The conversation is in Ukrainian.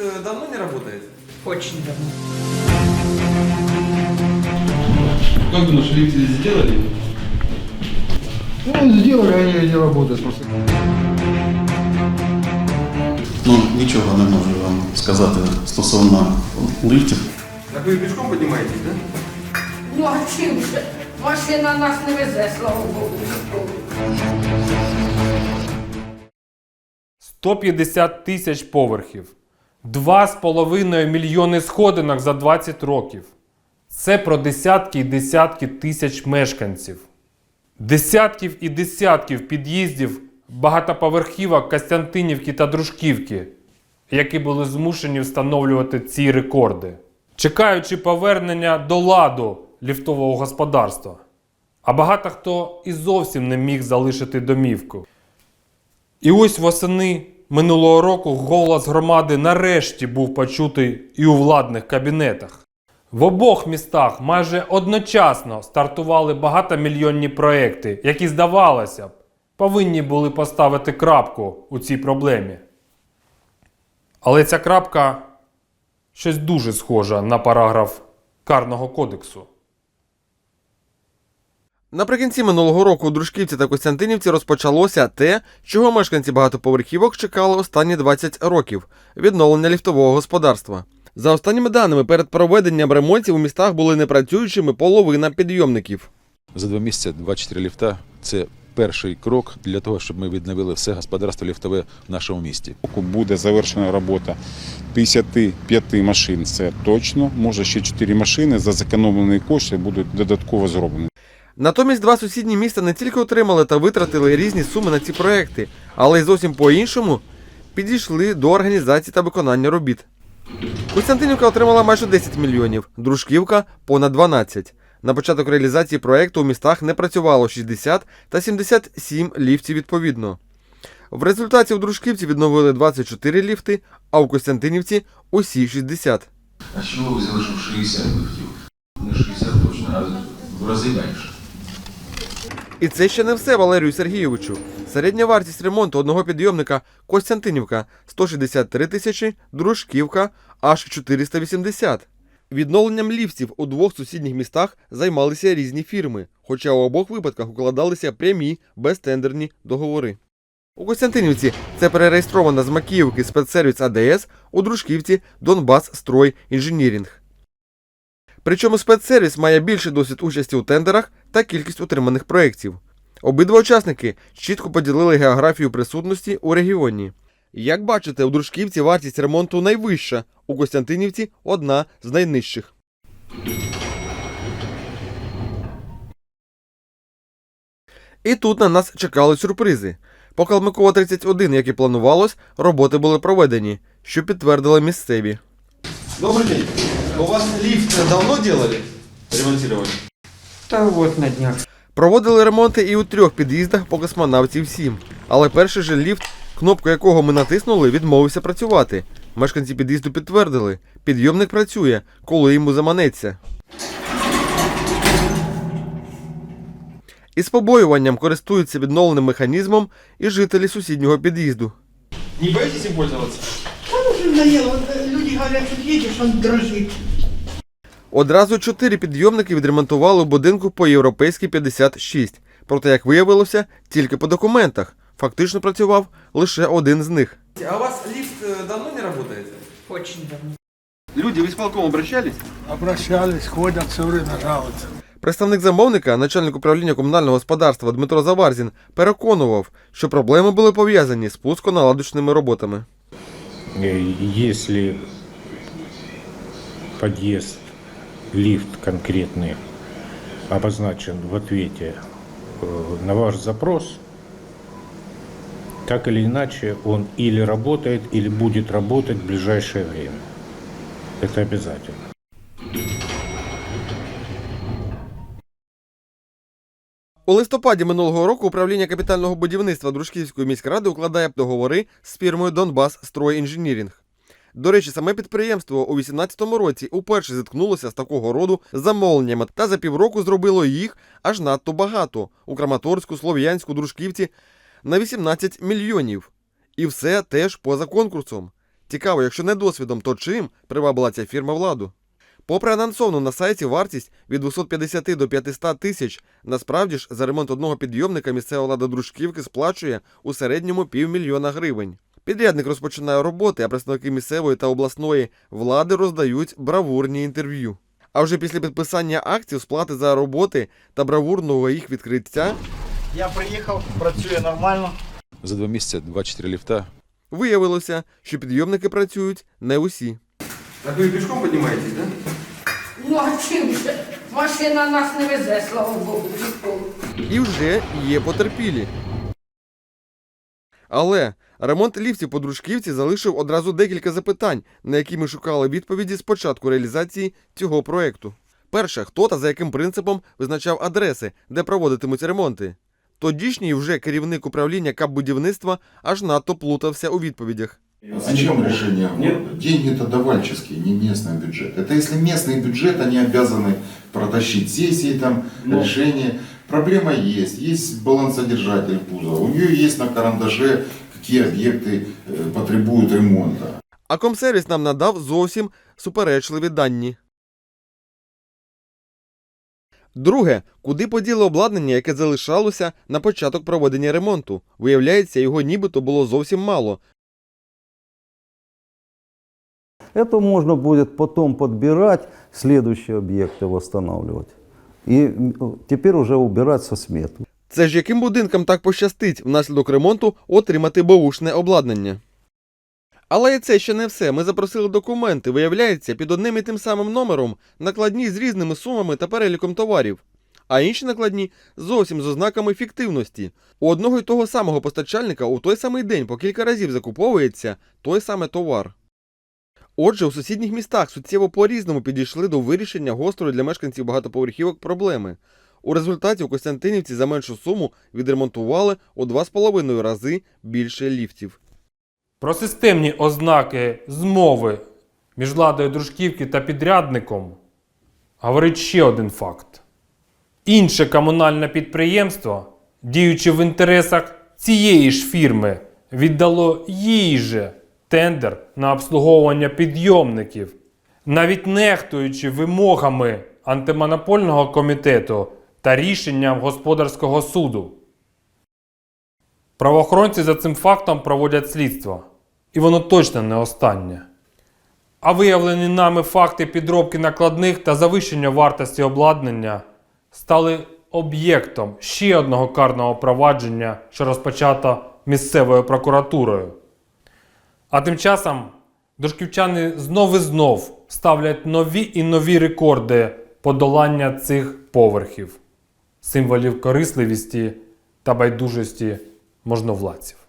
э, давно не работает? Очень давно. Как думаешь, лифт сделали? Ну, сделали, они не работают просто. Ну, нічого не можу вам сказати стосовно лифтів. Так вы пешком поднимаетесь, да? Ну а чим же? Машина нас не везе, слава Богу. 150 тисяч поверхів, 2,5 мільйони сходинок за 20 років. Це про десятки і десятки тисяч мешканців. Десятків і десятків під'їздів багатоповерхівок Костянтинівки та Дружківки, які були змушені встановлювати ці рекорди, чекаючи повернення до ладу ліфтового господарства. А багато хто і зовсім не міг залишити домівку. І ось восени минулого року голос громади нарешті був почутий і у владних кабінетах. В обох містах майже одночасно стартували багатомільйонні проекти, які, здавалося б, повинні були поставити крапку у цій проблемі. Але ця крапка щось дуже схожа на параграф Карного кодексу. Наприкінці минулого року у Дружківці та Костянтинівці розпочалося те, чого мешканці багатоповерхівок чекали останні 20 років відновлення ліфтового господарства. За останніми даними, перед проведенням ремонтів у містах були непрацюючими половина підйомників. За два місяці 24 ліфта це перший крок для того, щоб ми відновили все господарство ліфтове в нашому місті. буде завершена робота 55 машин. Це точно. Може ще 4 машини за зекономлені кошти будуть додатково зроблені. Натомість два сусідні міста не тільки отримали та витратили різні суми на ці проекти, але й зовсім по-іншому підійшли до організації та виконання робіт. Костянтинівка отримала майже 10 мільйонів, Дружківка понад 12. На початок реалізації проекту у містах не працювало 60 та 77 ліфтів відповідно. В результаті у Дружківці відновили 24 ліфти, а у Костянтинівці усі 60. А чого ви взяли, що 60 лифтів? Не 60 точно, а в рази менше. І це ще не все, Валерію Сергійовичу. Середня вартість ремонту одного підйомника Костянтинівка 163 тисячі, Дружківка аж 480. Відновленням ліфтів у двох сусідніх містах займалися різні фірми, хоча у обох випадках укладалися прямі безтендерні договори. У Костянтинівці це перереєстрована з Макіївки спецсервіс АДС, у Дружківці Донбас Строй Інженірінг. Причому спецсервіс має більший досвід участі у тендерах та кількість отриманих проєктів. Обидва учасники чітко поділили географію присутності у регіоні. Як бачите, у Дружківці вартість ремонту найвища, у Костянтинівці одна з найнижчих. І тут на нас чекали сюрпризи. По Калмикова 31, як і планувалось, роботи були проведені, що підтвердили місцеві. Добрый день. У вас лифт давно делали? Ремонтировали? Та от на днях. Проводили ремонти і у трьох під'їздах по космонавтів 7. Але перший же ліфт, кнопку якого ми натиснули, відмовився працювати. Мешканці під'їзду підтвердили, підйомник працює, коли йому заманеться. Із побоюванням користуються відновленим механізмом і жителі сусіднього під'їзду. Не боитесь им пользоваться? Он уже надоело. Э, Люди говорят, что едешь, он дрожит. Одразу чотири підйомники відремонтували у будинку по європейській 56. Проте, як виявилося, тільки по документах. Фактично працював лише один з них. А у вас ліфт э, давно не працює? Очень давно. Люди в исполком обращались? Обращались, ходят, все время жалуются. Представник замовника, начальник управління комунального господарства Дмитро Заварзін, переконував, що проблеми були пов'язані з пусконаладочними роботами. Э, Если подъезд, лифт конкретный обозначен в ответе э, на ваш запрос, так или иначе он или работает, или будет работать в ближайшее время. Это обязательно. У листопаді минулого року управління капітального будівництва Дружківської міськради укладає договори з фірмою Донбас Строй Інженірінг. До речі, саме підприємство у 2018 році уперше зіткнулося з такого роду замовленнями та за півроку зробило їх аж надто багато у Краматорську, Слов'янську, Дружківці на 18 мільйонів. І все теж поза конкурсом. Цікаво, якщо не досвідом, то чим привабила ця фірма владу? Попри анонсовану на сайті вартість від 250 до 500 тисяч, насправді ж за ремонт одного підйомника місцева влада Дружківки сплачує у середньому півмільйона гривень. Підрядник розпочинає роботи, а представники місцевої та обласної влади роздають бравурні інтерв'ю. А вже після підписання актів сплати за роботи та бравурного їх відкриття Я приїхав, працює нормально. За два місяці 24 ліфта. виявилося, що підйомники працюють не усі. Так ви пішком піднімаєтесь, так? Ну а чим же? Машина нас не везе, слава Богу, ніколи. І вже є потерпілі. Але ремонт ліфтів по дружківці залишив одразу декілька запитань, на які ми шукали відповіді з початку реалізації цього проекту. Перше, хто та за яким принципом визначав адреси, де проводитимуть ремонти. Тодішній вже керівник управління капбудівництва аж надто плутався у відповідях. Зачем решение города? Деньги-то давальческие, не местный бюджет. Это если местный бюджет, они обязаны протащить сессии, там, решения. Проблема есть. Есть балансодержатель кузова. У нее есть на карандаше, какие объекты э, потребуют ремонта. А комсервіс нам надав зовсім суперечливі дані. Друге, куди поділо обладнання, яке залишалося на початок проведення ремонту? Виявляється, його нібито було зовсім мало. Это можно будет потом подбирать, следующие объекты восстанавливать. И м, теперь уже убирать со сметы. Це ж яким будинкам так пощастить внаслідок ремонту отримати баушне обладнання? Але і це ще не все. Ми запросили документи. Виявляється, під одним і тим самим номером накладні з різними сумами та переліком товарів. А інші накладні зовсім з ознаками фіктивності. У одного й того самого постачальника у той самий день по кілька разів закуповується той самий товар. Отже, у сусідніх містах суттєво по-різному підійшли до вирішення гострої для мешканців багатоповерхівок проблеми. У результаті у Костянтинівці за меншу суму відремонтували у 2,5 рази більше ліфтів. Про системні ознаки змови між владою дружківки та підрядником говорить ще один факт. Інше комунальне підприємство, діючи в інтересах цієї ж фірми, віддало їй же тендер на обслуговування підйомників, навіть нехтуючи вимогами антимонопольного комітету та рішенням господарського суду. Правоохоронці за цим фактом проводять слідство. І воно точно не останнє. А виявлені нами факти підробки накладних та завищення вартості обладнання стали об'єктом ще одного карного провадження, що розпочато місцевою прокуратурою. А тим часом дошківчани знов і знов ставлять нові і нові рекорди подолання цих поверхів, символів корисливості та байдужості можновладців.